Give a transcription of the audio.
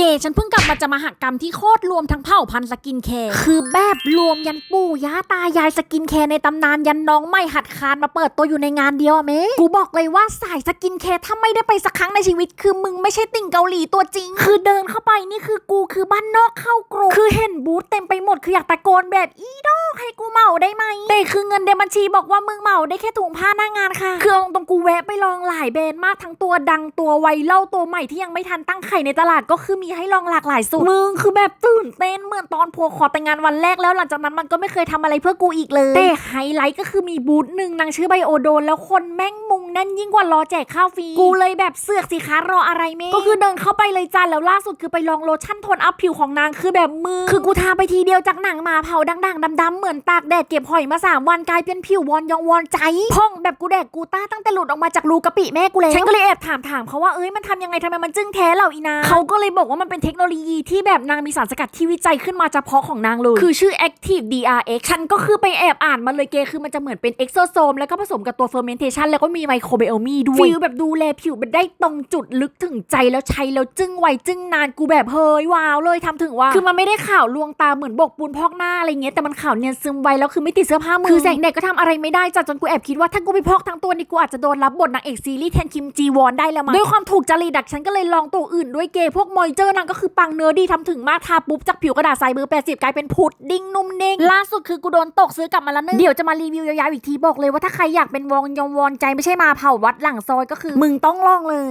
เกฉันเพิ่งกลับมาจะมหกรรมที่โคตรรวมทั้งเผ่าพันธุ์สกินแคร์คือแบบรวมยันปู่ย่าตายายสกินแคร์ในตำนานยันน้องใหม่หัดคานมาเปิดตัวอยู่ในงานเดียวอะเมกูบอกเลยว่าสายสกินแคร์ถ้าไม่ได้ไปสักครั้งในชีวิต คือมึงไม่ใช่ติ่งเกาหลีตัวจริง คือเดินเข้าไปนี่คือกูคือบ้านนอกเข้ากรุงคือเห็นบูธเต็มไปหมดคืออยากตะโกนแบบอีดอกให้กูเหมาได้ไหมแต่คือเงินในบัญชีบอกว่ามึงเหมาได้แค่ถุงผ้าหน้างานค่ะคือเอาตรงกูแวะไปลองหลายแบรนด์มากทั้งตัวดังตัวไวเล่าตัวใหม่ที่ยังไม่ทันตั้งไข่ในตลาดก็คือมีให้ลองหลากหลายสูตรมึงคือแบบตื่นเต้นเหมือนตอนพัวขอแต่งงานวันแรกแล้วหลังจากนั้นมันก็ไม่เคยทำอะไรเพื่อกูอีกเลยแต่ไฮไลท์ก็คือมีบูธหนึ่งนางชื่อไบโอโดน แล้วคนแม่งมุงแน่นยิ่งกว่ารอแจกข้าวฟรีกูเลยแบบเสือกสิคะรออะไรเมก็คือเดินเข้าไปเลยจ้าแล้วล่าสุดคือไปลองโลชั่นโทนอัพผิวของนางคือแบบมือคือกูทาไปทีเดียวจากหนังหมาเผาดังๆดำๆเหมือนตากแดดเก็บหอยมาสามวันกลายเป็นผิววอนยองวอนใจพ่องแบบกูแดกกูต้าตั้งแต่หลุดออกมาจากรูกะปิแม่กูแล้วฉันก็เลยแอบถามถามเขาว่าเอ้ยมันทำยังไงทำไมมันจึ้งแท้เหล่าอีนาเขาก็เลยบอกว่ามันเป็นเทคโนโลยีที่แบบนางมีสารสกัดที่วิจัยขึ้นมาเฉพาะของนางเลย คือชื่อ Active DRX ฉันก็คือไปแอบอ่านมาเลยเกคือมันจะเหมือนเป็นเอ็กโซโซมแล้วก็ผสมกับตัวเฟอร์เมนเทชันแล้วก็มีไมโครไบโอมีด้วยฟิลแบบดูแลผิวมันได้ตรงจุดลึกถึงใจแล้วใช้แล้วจึ้งไวจึ้งนานกูแบบเฮ้ยว้าวเลยทำถึงว่าคือมันไม่ได้ข่าวลวงตาเหมือนบกปูนพอกหน้าอะไรเงี้ยแต่มันข่าวเนียนซึมไวแล้วคือไม่ติดเสื้อผ้ามือคือแสงแดดก็ทำอะไรไม่ได้จัดจนกูแอบคิดว่าถ้ากูไปพอกทั้งตัวนี่กูอาจจะโดนรับบทนางเอกซีรีส์แทนคิมจีวอนได้แล้วมั้งด้วยความถูกจริตดักฉันก็เลยลองตัวอื่นด้วยเกย์พวกมอยเจอร์นางก็คือปังเนื้อดีทำถึงมากทาปุ๊บจากผิวกระดาษใสเบอร์80กลายเป็นพุดดิ้งนุ่มนิ่งล่าสุดคือกูโดนตกซื้อกลับมาแล้วนึงเดี๋ยวจะมารีวิวยาวๆอีกทีบอกเลยว่าถ้าใครอยากเป็นวองยองวอนใจไม่ใช่มาเผาวัดหลังซอยก็คือ มึงต้องลองเลย